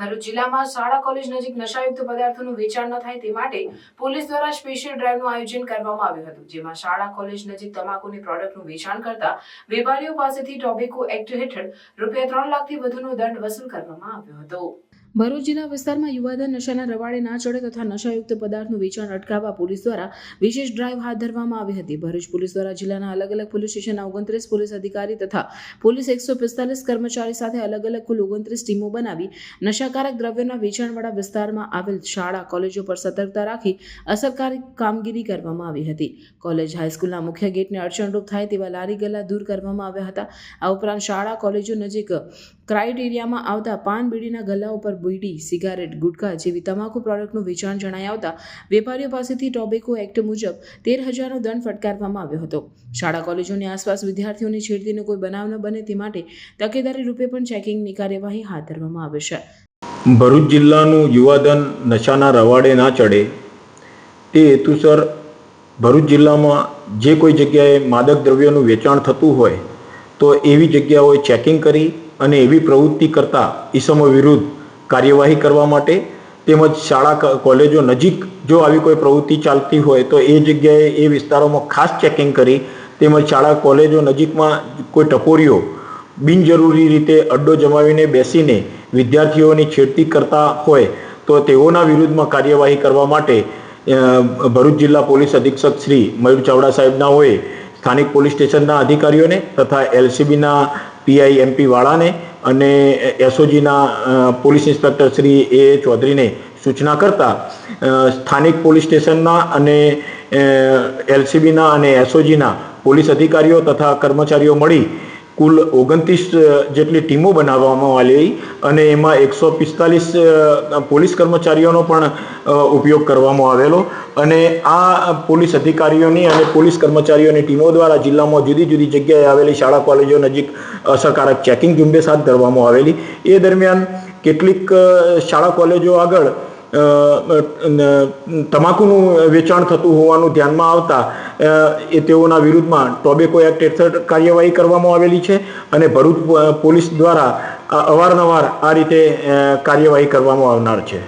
ભરૂચ જિલ્લામાં શાળા કોલેજ નજીક નશાયુક્ત પદાર્થોનું વેચાણ ન થાય તે માટે પોલીસ દ્વારા સ્પેશિયલ ડ્રાઈવનું આયોજન કરવામાં આવ્યું હતું, જેમાં શાળા કોલેજ નજીક તમાકુની પ્રોડક્ટનું વેચાણ કરતા વેપારીઓ પાસેથી ટોબેકો એક્ટ હેઠળ રૂપિયા ત્રણ લાખથી વધુનો દંડ વસૂલ કરવામાં આવ્યો હતો. ભરૂચ જિલ્લા વિસ્તારમાં યુવાધન નશાના રવાડે ના ચડે તથા નશાયુક્ત પદાર્થનું વેચાણ અટકાવવા પોલીસ દ્વારા વિશેષ ડ્રાઈવ હાથ ધરવામાં આવી હતી. ભરૂચ પોલીસ દ્વારા જિલ્લાના અલગ અલગ પોલીસ સ્ટેશનના ઓગણત્રીસ પોલીસ અધિકારી તથા પોલીસ એકસો પિસ્તાલીસ કર્મચારી સાથે અલગ અલગ કુલ ઓગણત્રીસ ટીમો બનાવી નશાકારક દ્રવ્યોના વેચાણવાળા વિસ્તારમાં આવેલ શાળા, કોલેજો પર સતર્કતા રાખી અસરકારક કામગીરી કરવામાં આવી હતી. કોલેજ, હાઈસ્કૂલના મુખ્ય ગેટને અડચણરૂપ થાય તેવા લારી ગલ્લા દૂર કરવામાં આવ્યા હતા. આ ઉપરાંત શાળા, કોલેજો નજીક ક્રાઇટ એરિયામાં આવતા પાન બીડીના ગલા ઉપર બીડી, સિગારેટ ગુટખા જેવી તમાકુ પ્રોડક્ટનું વેચાણ જણાઈ આવતા વેપારીઓ પાસેથી ટોબેકો એક્ટ મુજબ તેર હજારનો દંડ ફટકારવામાં આવ્યો હતો. શાળા કોલેજોની આસપાસ વિદ્યાર્થીઓની છેડતીનો કોઈ બનાવ ન બને તે માટે તકેદારી રૂપે પણ ચેકિંગની કાર્યવાહી હાથ ધરવામાં આવે છે. ભરૂચ જિલ્લાનું યુવાધન નશાના રવાડે ના ચડે તે હેતુસર ભરૂચ જિલ્લામાં જે કોઈ જગ્યાએ માદક દ્રવ્યોનું વેચાણ થતું હોય તો એવી જગ્યાઓએ ચેકિંગ કરી અને એવી પ્રવૃત્તિ કરતા ઈસમો વિરુદ્ધ કાર્યવાહી કરવા માટે તેમજ શાળા કોલેજો નજીક જો આવી કોઈ પ્રવૃત્તિ ચાલતી હોય તો એ જગ્યાએ એ વિસ્તારોમાં ખાસ ચેકિંગ કરી તેમજ શાળા, કોલેજો નજીકમાં કોઈ ટપોરીઓ બિનજરૂરી રીતે અડ્ડો જમાવીને બેસીને વિદ્યાર્થીઓની છેડતી કરતા હોય તો તેઓના વિરુદ્ધમાં કાર્યવાહી કરવા માટે ભરૂચ જિલ્લા પોલીસ અધિક્ષક શ્રી મયુર ચાવડા સાહેબના હોય, સ્થાનિક પોલીસ સ્ટેશનના અધિકારીઓને તથા એલસીબીના પીઆઈ એમપી વાળાને અને એસઓજીના પોલીસ ઇન્સ્પેક્ટર શ્રી એ ચૌધરીને સૂચના કરતા સ્થાનિક પોલીસ સ્ટેશનના અને એલસીબીના અને એસઓજીના પોલીસ અધિકારીઓ તથા કર્મચારીઓ મળી કુલ ઓગણત્રીસ જેટલી ટીમો બનાવવામાં આવી અને એમાં એકસો પિસ્તાલીસ પોલીસ કર્મચારીઓનો પણ ઉપયોગ કરવામાં આવેલો. અને આ પોલીસ અધિકારીઓની અને પોલીસ કર્મચારીઓની ટીમો દ્વારા જિલ્લામાં જુદી જુદી જગ્યાએ આવેલી શાળા, કોલેજો નજીક અસરકારક ચેકિંગ ઝુંબેશ હાથ ધરવામાં આવેલી. એ દરમિયાન કેટલીક શાળા, કોલેજો આગળ તમાકુનું વેચાણ થતું હોવાનું ધ્યાનમાં આવતા એ તેઓના વિરુદ્ધમાં ટોબેકો એક્ટ હેઠળ કાર્યવાહી કરવામાં આવેલી છે અને ભરૂચ પોલીસ દ્વારા અવારનવાર આ રીતે કાર્યવાહી કરવામાં આવનાર છે.